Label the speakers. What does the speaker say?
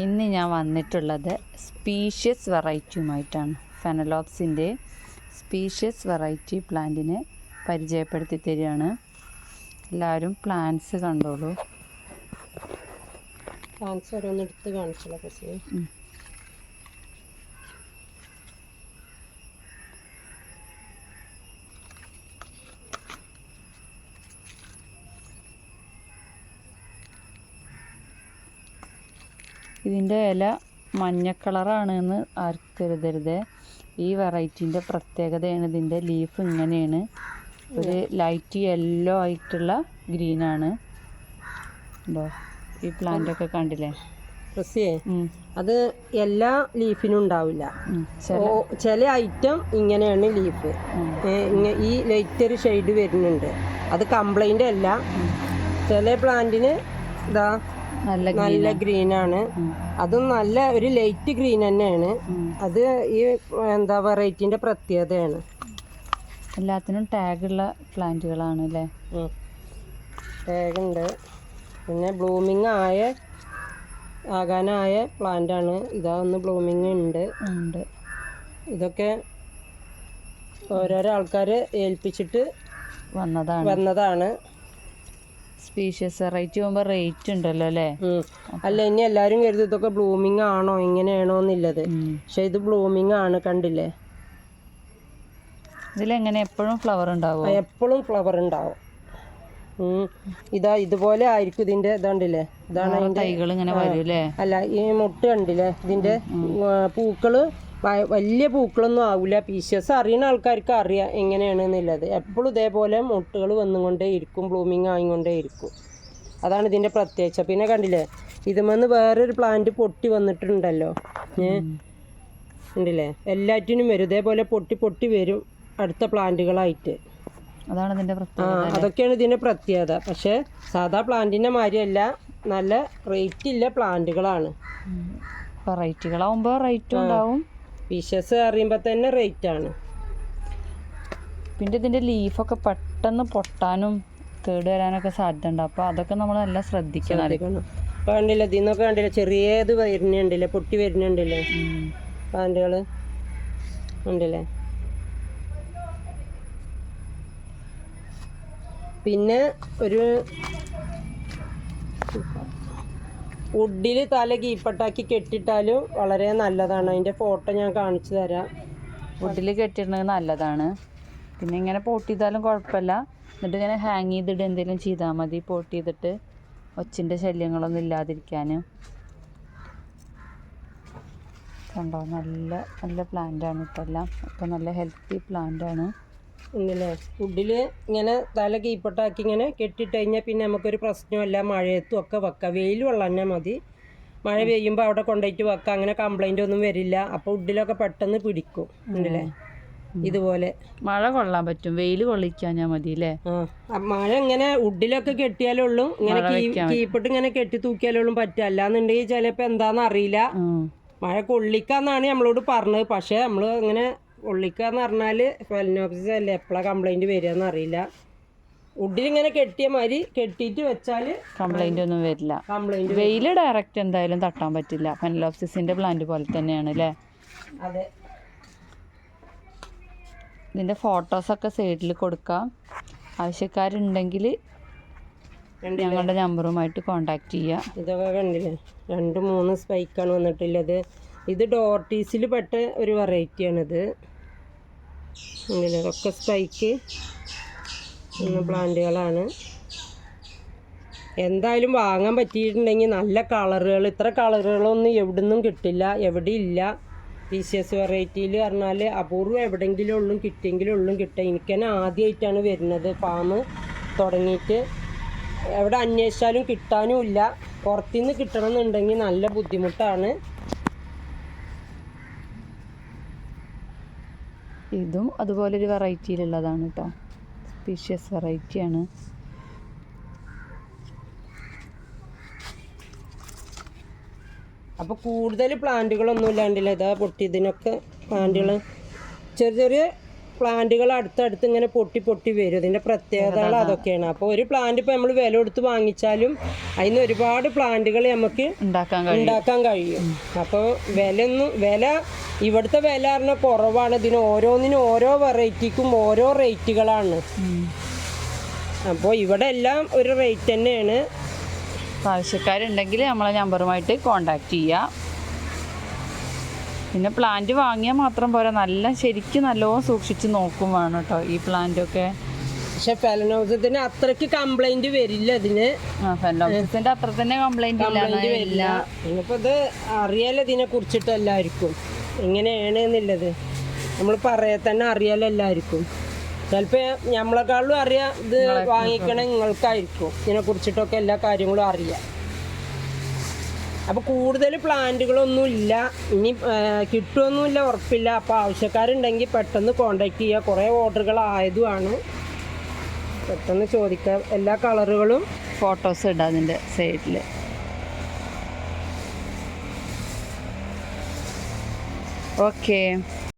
Speaker 1: ഇന്ന് ഞാൻ വന്നിട്ടുള്ളത് സ്പീഷ്യസ് വെറൈറ്റിയുമായിട്ടാണ്. ഫെനലോപ്സിന്റെ സ്പീഷ്യസ് വെറൈറ്റി പ്ലാന്റിനെ പരിചയപ്പെടുത്തി തരികയാണ്. എല്ലാവരും പ്ലാന്റ്സ് കണ്ടോളൂ.
Speaker 2: പ്ലാന്റ്സ് ഓരോന്ന് എടുത്ത് കാണിച്ചല്ലോ
Speaker 1: ഇതിന്റെ ഇല മഞ്ഞ കളറാണ് എന്ന് ആർക്കും കരുതരുത്. ഈ വെറൈറ്റീന്റെ പ്രത്യേകതയാണ് ഇതിന്റെ ലീഫ് ഇങ്ങനെയാണ്. ഒരു ലൈറ്റ് യെല്ലോ ആയിട്ടുള്ള ഗ്രീനാണ്. ആണ് ഈ പ്ലാന്റൊക്കെ കണ്ടില്ലേ?
Speaker 2: റസിയേ അത് എല്ലാ ലീഫിനും ഉണ്ടാവില്ല.
Speaker 1: ചില
Speaker 2: ഐറ്റം ഇങ്ങനെയാണ് ലീഫ്. ഈ ലൈറ്റ് ഒരു ഷെയ്ഡ് വരുന്നുണ്ട്. അത് കംപ്ലൈന്റ് അല്ല. ചില പ്ലാന്റിന് ഇതാ
Speaker 1: നല്ല
Speaker 2: ഗ്രീൻ ആണ് അതും നല്ല ഒരു ലൈറ്റ് ഗ്രീൻ തന്നെയാണ്. അത് ഈ എന്താ വെറൈറ്റിന്റെ പ്രത്യേകതയാണ്.
Speaker 1: എല്ലാത്തിനും ടാഗുള്ള പ്ലാന്റുകളാണ് അല്ലേ ടാഗ്
Speaker 2: ഉണ്ട് പിന്നെ ബ്ലൂമിങ് ആയ ആകാനായ പ്ലാന്റ് ആണ് ഇതാ ഒന്ന് ബ്ലൂമിങ് ഉണ്ട്.
Speaker 1: ഉണ്ട്.
Speaker 2: ഇതൊക്കെ ഓരോരോ ആൾക്കാർ ഏൽപ്പിച്ചിട്ട്
Speaker 1: വന്നതാണ്.
Speaker 2: വന്നതാണ്.
Speaker 1: സ്പീഷ്യസ് വെറൈറ്റി ആകുമ്പോൾ റേറ്റ് ഉണ്ടല്ലോ അല്ലേ?
Speaker 2: അല്ല ഇനി എല്ലാരും കരുതി ഇതൊക്കെ ബ്ലൂമിങ് ആണോ ഇങ്ങനെയാണോ എന്നുള്ളത്. പക്ഷെ ഇത് ബ്ലൂമിങ് ആണ് കണ്ടില്ലേ?
Speaker 1: ഇതിലെങ്ങനെ എപ്പോഴും ഫ്ലവർ ഉണ്ടാവും?
Speaker 2: എപ്പോഴും ഫ്ലവർ ഉണ്ടാവും. ഇതാ ഇതുപോലെ ആയിരിക്കും ഇതിന്റെ ഇതാണ്ടില്ലേ ഇതാണ്
Speaker 1: തൈകൾ ഇങ്ങനെ വരും അല്ല
Speaker 2: ഈ മുട്ട കണ്ടില്ലേ? ഇതിന്റെ പൂക്കൾ വലിയ പൂക്കളൊന്നും ആവില്ല പീഷ്യസ് അറിയുന്ന ആൾക്കാർക്ക് അറിയാം എങ്ങനെയാണെന്നുള്ളത്. എപ്പോഴും ഇതേപോലെ മുട്ടുകൾ വന്നുകൊണ്ടേ ഇരിക്കും ബ്ലൂമിങ് ആയിക്കൊണ്ടേ ഇരിക്കും. അതാണ് ഇതിന്റെ പ്രത്യേകത. പിന്നെ കണ്ടില്ലേ ഇതുമെന്ന് വേറൊരു പ്ലാന്റ് പൊട്ടി വന്നിട്ടുണ്ടല്ലോ. ഏ? ഉണ്ടല്ലേ എല്ലാറ്റിനും വരും. ഇതേപോലെ പൊട്ടി പൊട്ടി വരും അടുത്ത പ്ലാന്റുകളായിട്ട്
Speaker 1: അതാണ് ഇതിന്റെ
Speaker 2: ആ
Speaker 1: പ്രത്യേകത
Speaker 2: അതൊക്കെയാണ് ഇതിന്റെ പ്രത്യേകത. പക്ഷേ സാധാ പ്ലാന്റിന്റെ മാതിരിയല്ല നല്ല റേറ്റ് ഇല്ല പ്ലാന്റുകളാണ്
Speaker 1: വെറൈറ്റികളാവുമ്പോൾ റേറ്റും ഉണ്ടാവും.
Speaker 2: ഫിഷസ് അറിയുമ്പോൾ തന്നെ റേറ്റ് ആണ്.
Speaker 1: പിന്നെ ഇതിന്റെ ലീഫൊക്കെ പെട്ടെന്ന് പൊട്ടാനും കേട് വരാനൊക്കെ സാധ്യത ഉണ്ട് അപ്പോൾ അതൊക്കെ നമ്മൾ നല്ല ശ്രദ്ധിക്കണം.
Speaker 2: ശ്രദ്ധിക്കണം. ഇപ്പൊ കണ്ടില്ല ഇതിന്നൊക്കെ കണ്ടില്ല ചെറിയത് വരുന്നുണ്ടല്ലേ പൊട്ടി വരുന്നുണ്ടല്ലേ?
Speaker 1: ഉം.
Speaker 2: ഉണ്ടല്ലേ? പിന്നെ ഒരു വുഡിൽ തല കീപ്പട്ടാക്കി കെട്ടിട്ടാലും വളരെ നല്ലതാണ്. അതിന്റെ ഫോട്ടോ ഞാൻ കാണിച്ചു തരാം.
Speaker 1: വുഡിൽ കെട്ടിടുന്നത് നല്ലതാണ്. പിന്നെ ഇങ്ങനെ പോട്ട് ചെയ്താലും കുഴപ്പമില്ല. എന്നിട്ട് ഇങ്ങനെ ഹാങ് ചെയ്തിട്ട് എന്തെങ്കിലും ചെയ്താൽ മതി. പോട്ട് ചെയ്തിട്ട് ഒച്ചിന്റെ ശല്യങ്ങളൊന്നും ഇല്ലാതിരിക്കാൻ കണ്ടോ? നല്ല നല്ല പ്ലാന്റ് ആണ് ഇപ്പം എല്ലാം ഇപ്പം നല്ല ഹെൽത്തി പ്ലാന്റ് ആണ്.
Speaker 2: ഉണ്ടല്ലേ? വുഡിൽ ഇങ്ങനെ തല കീപ്പട്ടാക്കി ഇങ്ങനെ കെട്ടിട്ട് കഴിഞ്ഞാൽ പിന്നെ നമുക്കൊരു പ്രശ്നമല്ല മഴയത്തും ഒക്കെ വെക്കാം. വെയിൽ വെള്ളം തന്നെ മതി. മഴ പെയ്യുമ്പോൾ അവിടെ കൊണ്ടുപോയിട്ട് വെക്കാം. അങ്ങനെ കംപ്ലൈന്റ് ഒന്നും വരില്ല. അപ്പോൾ വുഡിലൊക്കെ പെട്ടെന്ന് പിടിക്കും. ഉണ്ടല്ലേ? ഇതുപോലെ.
Speaker 1: മഴ കൊള്ളാൻ പറ്റും. വെയിൽ കൊള്ളിക്കാഞ്ഞാൽ മതി അല്ലേ
Speaker 2: മഴ ഇങ്ങനെ ഉഡിലൊക്കെ കെട്ടിയാലേ ഉള്ളൂ ഇങ്ങനെ കീപ്പിട്ട് ഇങ്ങനെ കെട്ടി തൂക്കിയാലേ ഉള്ളൂ പറ്റുക അല്ലാന്നുണ്ടെങ്കിൽ ചിലപ്പോൾ എന്താണെന്ന് അറിയില്ല. മഴ കൊള്ളിക്കാന്നാണ് നമ്മളോട് പറഞ്ഞത്. പക്ഷേ നമ്മൾ ഇങ്ങനെ കൊള്ളിക്കാന്ന് പറഞ്ഞാൽ ഫെലിനോപ്സിസ് അല്ലേ? എപ്പോഴാണ് കംപ്ലൈന്റ് വരികയെന്ന് അറിയില്ല. വുഡിൽ ഇങ്ങനെ കെട്ടിയ മാതിരി കെട്ടിയിട്ട് വെച്ചാൽ
Speaker 1: കംപ്ലൈന്റ് ഒന്നും വരില്ല.
Speaker 2: കംപ്ലൈന്റ്
Speaker 1: വെയിൽ ഡയറക്റ്റ് എന്തായാലും തട്ടാൻ പറ്റില്ല. പെനലോപ്സിസിന്റെ പ്ലാന്റ് പോലെ തന്നെയാണ് അല്ലേ?
Speaker 2: അതെ.
Speaker 1: ഇതിന്റെ ഫോട്ടോസൊക്കെ സൈഡിൽ കൊടുക്കാം. ആവശ്യക്കാരുണ്ടെങ്കിൽ? ഞങ്ങളുടെ നമ്പറുമായിട്ട് കോണ്ടാക്ട് ചെയ്യാം.
Speaker 2: ഇതൊക്കെ കണ്ടില്ലേ? രണ്ട് മൂന്ന് സ്പൈക്കാണ് വന്നിട്ടുള്ളത്. ഇത് ഡോർട്ടീസിൽ പെട്ട ഒരു വെറൈറ്റിയാണിത് ഇങ്ങനെ ഒക്കെ സ്പൈക്ക് പ്ലാന്റുകളാണ്. എന്തായാലും വാങ്ങാൻ പറ്റിയിട്ടുണ്ടെങ്കിൽ നല്ല കളറുകൾ ഇത്ര കളറുകളൊന്നും എവിടുന്നും കിട്ടില്ല എവിടെ ഇല്ല പി സി എസ് വെറൈറ്റിയിൽ പറഞ്ഞാൽ അപൂർവം എവിടെയെങ്കിലും ഉള്ളും കിട്ടിയെങ്കിലും ഉള്ളും കിട്ടുക എനിക്ക് തന്നെ ആദ്യമായിട്ടാണ് വരുന്നത് ഫാം തുടങ്ങിയിട്ട്. എവിടെ അന്വേഷിച്ചാലും കിട്ടാനും ഇല്ല പുറത്തുനിന്ന് കിട്ടണമെന്നുണ്ടെങ്കിൽ നല്ല ബുദ്ധിമുട്ടാണ്.
Speaker 1: ഇതും അതുപോലെ അതുപോലൊരു വെറൈറ്റിയിലുള്ളതാണ് കേട്ടോ സ്പീഷ്യസ് വെറൈറ്റിയാണ്
Speaker 2: അപ്പോൾ കൂടുതൽ പ്ലാന്റുകളൊന്നും ഇല്ലാണ്ടില്ല ഇതാ പൊട്ടി ഇതിനൊക്കെ പ്ലാന്റുകൾ ചെറിയ ചെറിയ പ്ലാന്റുകൾ അടുത്തടുത്ത് ഇങ്ങനെ പൊട്ടി പൊട്ടി വരും. ഇതിന്റെ പ്രത്യേകതകൾ അതൊക്കെയാണ്. അപ്പോൾ ഒരു പ്ലാന്റ് ഇപ്പൊ നമ്മൾ വില കൊടുത്ത് വാങ്ങിച്ചാലും അതിന് ഒരുപാട് പ്ലാന്റുകൾ നമുക്ക്
Speaker 1: ഉണ്ടാക്കാൻ കഴിയും.
Speaker 2: അപ്പോൾ വില ഒന്നും വില ഇവിടുത്തെ വില പറഞ്ഞാൽ കുറവാണ്. ഇതിന് ഓരോന്നിനും ഓരോ വെറൈറ്റിക്കും ഓരോ റേറ്റുകളാണ്. അപ്പോൾ ഇവിടെ എല്ലാം ഒരു റേറ്റ് തന്നെയാണ്.
Speaker 1: ആവശ്യക്കാരുണ്ടെങ്കിൽ നമ്മളെ നമ്പറുമായിട്ട് കോണ്ടാക്ട് ചെയ്യുക പിന്നെ പ്ലാന്റ് വാങ്ങിയാൽ മാത്രം പോരാ. നല്ല ശരിക്കും നല്ലോണം സൂക്ഷിച്ച് നോക്കും വേണം കേട്ടോ ഈ പ്ലാന്റൊക്കെ
Speaker 2: പക്ഷെ ഫെലനോസത്തിന് അത്രയ്ക്ക് കംപ്ലൈന്റ് വരില്ല ഇതിന്
Speaker 1: ആ ഫെലോസിന്റെ അത്ര തന്നെ കംപ്ലൈന്റ്
Speaker 2: വരില്ല. ഇനിയിപ്പോ ഇത് അറിയാലോ ഇതിനെ കുറിച്ചിട്ട് എല്ലാവർക്കും. എങ്ങനെയാണ് എന്നുള്ളത്. നമ്മൾ പറയാ തന്നെ അറിയാലോ എല്ലാവർക്കും. ചിലപ്പോ നമ്മളെക്കാളും അറിയാം ഇത് വാങ്ങിക്കണ നിങ്ങൾക്കായിരിക്കും. ഇതിനെ കുറിച്ചിട്ടൊക്കെ എല്ലാ കാര്യങ്ങളും അറിയാം. അപ്പോൾ കൂടുതൽ പ്ലാന്റുകളൊന്നും ഇല്ല. ഇനി കിട്ടുമൊന്നുമില്ല ഉറപ്പില്ല. അപ്പോൾ ആവശ്യക്കാരുണ്ടെങ്കിൽ പെട്ടെന്ന് കോണ്ടാക്ട് ചെയ്യുക കുറേ ഓർഡറുകൾ ആയതുമാണ്. പെട്ടെന്ന് ചോദിക്കാം. എല്ലാ കളറുകളും
Speaker 1: ഫോട്ടോസ് ഇടാം അതിന്റെ സൈഡിൽ ഓക്കെ